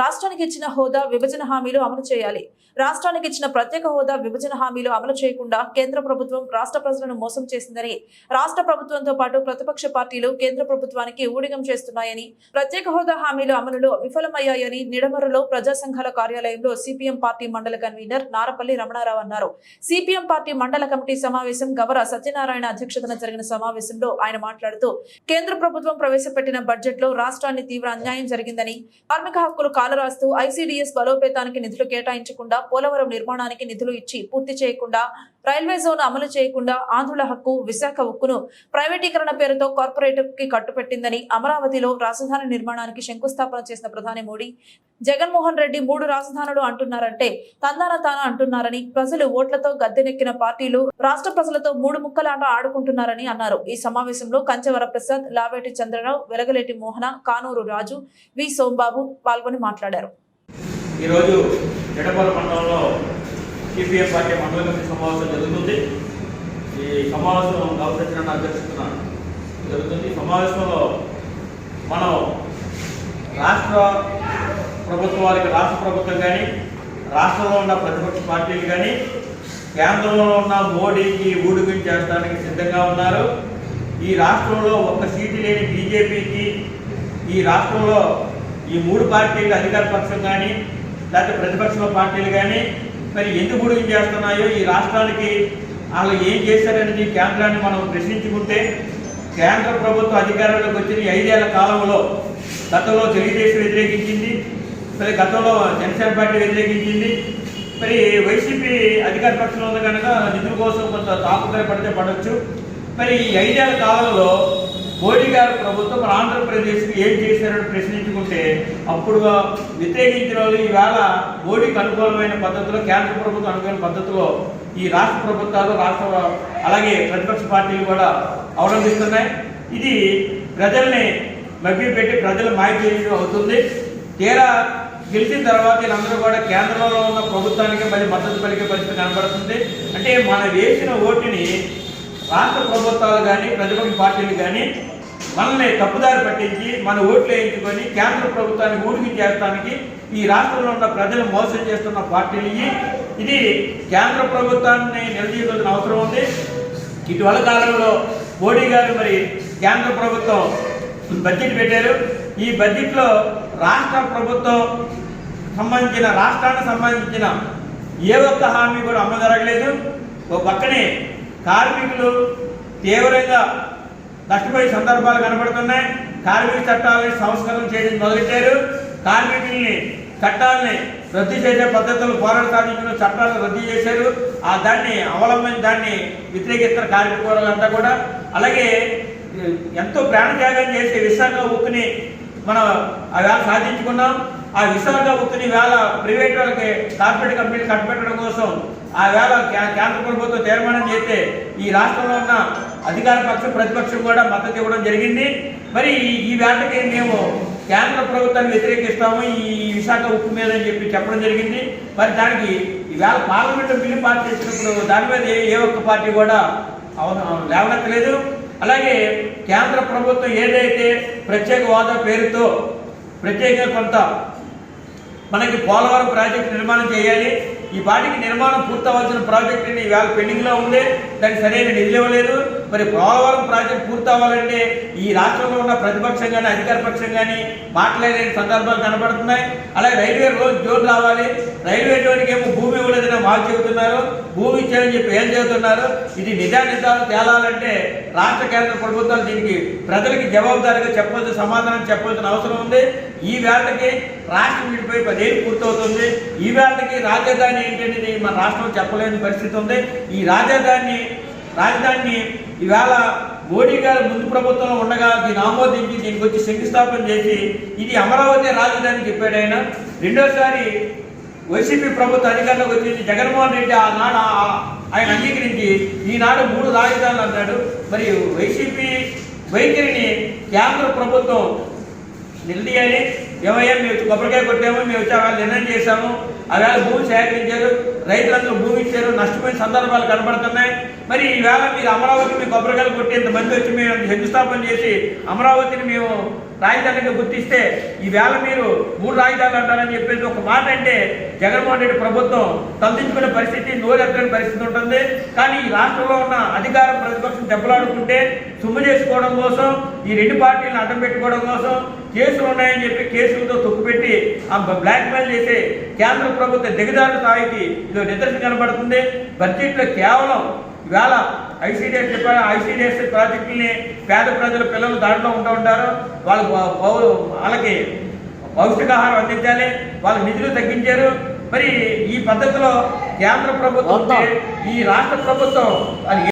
రాష్ట్రానికి ఇచ్చిన హోదా విభజన హామీలు అమలు చేయాలి. రాష్ట్రానికి ఇచ్చిన ప్రత్యేక హోదా విభజన హామీలు అమలు చేయకుండా కేంద్ర ప్రభుత్వం రాష్ట్ర ప్రజలను మోసం చేసిందని రాష్ట్ర ప్రభుత్వంతో పాటు ప్రతిపక్ష పార్టీలు కేంద్ర ప్రభుత్వానికి ఊడిగం చేస్తున్నాయని ప్రత్యేక హోదా హామీలు అమలులో విఫలమయ్యాయని నిడమరులో ప్రజా సంఘాల కార్యాలయంలో సిపిఎం పార్టీ మండల కన్వీనర్ నారపల్లి రమణారావు అన్నారు. సిపిఎం పార్టీ మండల కమిటీ సమావేశం గవర సత్యనారాయణ అధ్యక్షతన జరిగిన సమావేశంలో ఆయన మాట్లాడుతూ కేంద్ర ప్రభుత్వం ప్రవేశపెట్టిన బడ్జెట్లో రాష్ట్రాన్ని తీవ్ర అన్యాయం జరిగిందని కార్మిక హక్కులు రాస్తూ ఐసీడీఎస్ బలోపేతానికి నిధులు కేటాయించకుండా పోలవరం నిర్మాణానికి నిధులు ఇచ్చి పూర్తి చేయకుండా రైల్వే జోన్ అమలు చేయకుండా ఆంధ్రుల హక్కు విశాఖ ఉక్కును ప్రైవేటీకరణ పేరుతో కార్పొరేట్కి కట్టుపెట్టిందని అమరావతిలో రాజధాని నిర్మాణానికి శంకుస్థాపన చేసిన ప్రధాని మోడీ. జగన్మోహన్ రెడ్డి మూడు రాజధానులు అంటున్నారంటే తందాన తాన అంటున్నారని ప్రజలు ఓట్లతో గద్దెనెక్కిన పార్టీలు రాష్ట్ర ప్రజలతో మూడు ముక్కలాట ఆడుకుంటున్నారని అన్నారు. ఈ సమావేశంలో కంచవర ప్రసాద్ లావేటి చంద్రరావు వెలగలేటి మోహన కానూరు రాజు వి సోంబాబు పాల్గొని మాట్లాడారు. ఈరోజు జడపల మండలంలో సిపిఎం పార్టీ మండల కమిటీ సమావేశం జరుగుతుంది. ఈ సమావేశం గౌరవించిన అధ్యక్షతన జరుగుతుంది. సమావేశంలో మనం రాష్ట్ర ప్రభుత్వాలకి రాష్ట్ర ప్రభుత్వం కానీ రాష్ట్రంలో ఉన్న ప్రతిపక్ష పార్టీలు కానీ కేంద్రంలో ఉన్న మోడీకి ఊడిగం చేస్తానికి సిద్ధంగా ఉన్నారు. ఈ రాష్ట్రంలో ఒక్క సీటు లేని బీజేపీకి ఈ రాష్ట్రంలో ఈ మూడు పార్టీలు అధికార పక్షం కానీ లేకపోతే ప్రతిపక్ష పార్టీలు కానీ మరి ఎందుకు ఊడిగం చేస్తున్నాయో ఈ రాష్ట్రానికి వాళ్ళు ఏం చేశారనేది కేంద్రాన్ని మనం ప్రశ్నించుకుంటే కేంద్ర ప్రభుత్వ అధికారంలోకి వచ్చిన ఐదేళ్ళ కాలంలో గతంలో తెలుగుదేశం వ్యతిరేకించింది మరి గతంలో జనసేన పార్టీ వ్యతిరేకించింది. మరి వైసీపీ అధికార పక్షంలో ఉంది కనుక నిధుల కోసం కొంత తాకుదల పడితే పడవచ్చు మరి ఈ ఐదేళ్ళ కాలంలో మోడీ గారి ప్రభుత్వం ఆంధ్రప్రదేశ్కి ఏం చేశారని ప్రశ్నించుకుంటే అప్పుడు వ్యతిరేకించిన వాళ్ళు ఈవేళ మోడీకి అనుకూలమైన పద్ధతిలో కేంద్ర ప్రభుత్వం అనుకూల పద్ధతిలో ఈ రాష్ట్ర ప్రభుత్వాలు రాష్ట్ర అలాగే ప్రతిపక్ష పార్టీలు కూడా అవలంబిస్తున్నాయి. ఇది ప్రజల్ని మభ్యపెట్టి ప్రజల మాయ అవుతుంది. తీరా గెలిచిన తర్వాత వీళ్ళందరూ కూడా కేంద్రంలో ఉన్న ప్రభుత్వానికి మళ్ళీ మద్దతు పలికే పరిస్థితి కనబడుతుంది. అంటే మన వేసిన ఓటుని రాష్ట్ర ప్రభుత్వాలు కానీ ప్రతిపక్ష పార్టీలు కానీ మనల్ని తప్పుదారి పట్టించి మన ఓట్లు వేయించుకొని కేంద్ర ప్రభుత్వాన్ని ఊడికి చేస్తానికి ఈ రాష్ట్రంలో ఉన్న ప్రజలు మోసం చేస్తున్న పార్టీలు ఇది కేంద్ర ప్రభుత్వాన్ని నిలదీయవలసిన అవసరం ఉంది. ఇటీవల కాలంలో మోడీ గారు మరి కేంద్ర ప్రభుత్వం బడ్జెట్ పెట్టారు. ఈ బడ్జెట్లో రాష్ట్ర ప్రభుత్వం సంబంధించిన రాష్ట్రానికి సంబంధించిన ఏ ఒక్క హామీ కూడా అమలు జరగలేదు. ఒక పక్కనే కార్మికులు తీవ్రంగా నష్టపోయే సందర్భాలు కనబడుతున్నాయి. కార్మిక చట్టాలని సంస్కరణ చేయడం మొదలెట్టారు కార్మికుల్ని చట్టాలని రద్దు చేసే పద్ధతులు పోరాట సాధించిన చట్టాలను రద్దు చేశారు. ఆ దాన్ని అవలంబించి దాన్ని వ్యతిరేకిస్తున్న కార్మిక వర్గాలంతా కూడా. అలాగే ఎంతో ప్రాణత్యాగం చేసి విశాఖ ఉక్కుని మనం అవి సాధించుకున్నాం. ఆ విశాఖ ఉక్కుని వేళ ప్రైవేట్ వాళ్ళకి కార్పొరేట్ కంపెనీలు కట్టబెట్టడం కోసం ఆ వేళ కేంద్ర ప్రభుత్వం తీర్మానం చేస్తే ఈ రాష్ట్రంలో ఉన్న అధికార పక్షం ప్రతిపక్షం కూడా మద్దతు ఇవ్వడం జరిగింది. మరి ఈ- వేళకి మేము కేంద్ర ప్రభుత్వాన్ని వ్యతిరేకిస్తాము. ఈ విశాఖ ఉక్కు మీద అని చెప్పి చెప్పడం జరిగింది. మరి దానికి ఈవేళ పార్లమెంట్ బిల్లు పాస్ చేసినప్పుడు దాని మీద ఏ- ఒక్క పార్టీ కూడా అవ- లేవనెత్తలేదు. అలాగే కేంద్ర ప్రభుత్వం ఏదైతే ప్రత్యేక హోదా పేరుతో ప్రత్యేకంగా కొంత మనకి పోలవరం ప్రాజెక్టు నిర్మాణం చేయాలి. ఈ పాటికి నిర్మాణం పూర్తవలసిన ప్రాజెక్టుని ఇవాళ పెండింగ్లో ఉంది. దానికి సరైన నిధులు ఇవ్వలేదు. మరి పోలవరం ప్రాజెక్ట్ పూర్తవ్వాలంటే ఈ రాష్ట్రంలో ఉన్న ప్రతిపక్షం కానీ అధికార పక్షం కానీ మాట్లాడే సందర్భాలు కనబడుతున్నాయి. అలాగే రైల్వే రోజు జోన్ రావాలి. రైల్వే జోన్కి ఏమో భూమి ఇవ్వలేదని వాళ్ళు చెబుతున్నారు. భూమి ఇచ్చారని చెప్పి ఏం చెబుతున్నారు? ఇది నిజానిజాలు తేలాలంటే రాష్ట్ర కేంద్ర ప్రభుత్వాలు దీనికి ప్రజలకి జవాబుదారీగా చెప్పవలసిన సమాధానం చెప్పవలసిన అవసరం ఉంది. ఈ వేళకి రాష్ట్రం విడిపోయి పదేళ్ళు పూర్తవుతుంది. ఈ వేళకి రాజధాని ఏంటనేది మన రాష్ట్రం చెప్పలేని పరిస్థితి ఉంది. ఈ రాజధాని రాజధానిని ఈవేళ మోడీ గారు ముందు ప్రభుత్వంలో ఉండగా దీన్ని ఆమోదించి దీనికి వచ్చి శంకుస్థాపన చేసి ఇది అమరావతి రాజధాని చెప్పాడు ఆయన. రెండోసారి వైసీపీ ప్రభుత్వ అధికారంలోకి వచ్చింది జగన్మోహన్ రెడ్డి ఆనాడు ఆయన అంగీకరించి ఈనాడు మూడు రాజధానులు అన్నాడు. మరి వైసీపీ వైఖరిని కేంద్ర ప్రభుత్వం నిలదీయాలి. ఏమయ్యా మేము కొబ్బరికాయ కొట్టాము మేము వచ్చి వాళ్ళు నిర్ణయం చేశాము. ఆవేళ భూమి సేకరించారు రైతులందరూ భూమి ఇచ్చారు నష్టపోయిన సందర్భాలు కనబడుతున్నాయి. మరి ఈవేళ మీరు అమరావతి మీ కొబ్బరికాయలు కొట్టేంత మంది వచ్చి మేము శంకుస్థాపన చేసి అమరావతిని మేము రాజధానిగా గుర్తిస్తే ఈవేళ మీరు మూడు రాజధానులు అంటారని చెప్పేసి ఒక మాట అంటే జగన్మోహన్ రెడ్డి ప్రభుత్వం తలదించుకునే పరిస్థితి నోరెత్తని పరిస్థితి ఉంటుంది. కానీ ఈ రాష్ట్రంలో ఉన్న అధికార ప్రతిపక్షం దెబ్బలాడుకుంటే సొమ్ము చేసుకోవడం కోసం ఈ రెండు పార్టీలను అడ్డం పెట్టుకోవడం కోసం కేసులు ఉన్నాయని చెప్పి కేసులతో తొక్కుపెట్టి ఆ బ్లాక్మెయిల్ చేసే కేంద్ర ప్రభుత్వ దిగదారు స్థాయికి ఇది నిదర్శనం కనబడుతుంది. బడ్జెట్లో కేవలం ఇవాళ ఐసీడీఎస్ చెప్పారు. ఐసీడీఎస్ ప్రాజెక్టుల్ని పేద ప్రజల పిల్లలు దాంట్లో ఉంటూ ఉంటారు. వాళ్ళకి వాళ్ళకి పౌష్టికాహారం అందించాలి. వాళ్ళ నిధులు తగ్గించారు. మరి ఈ పద్ధతిలో కేంద్ర ప్రభుత్వం ఈ రాష్ట్ర ప్రభుత్వం అది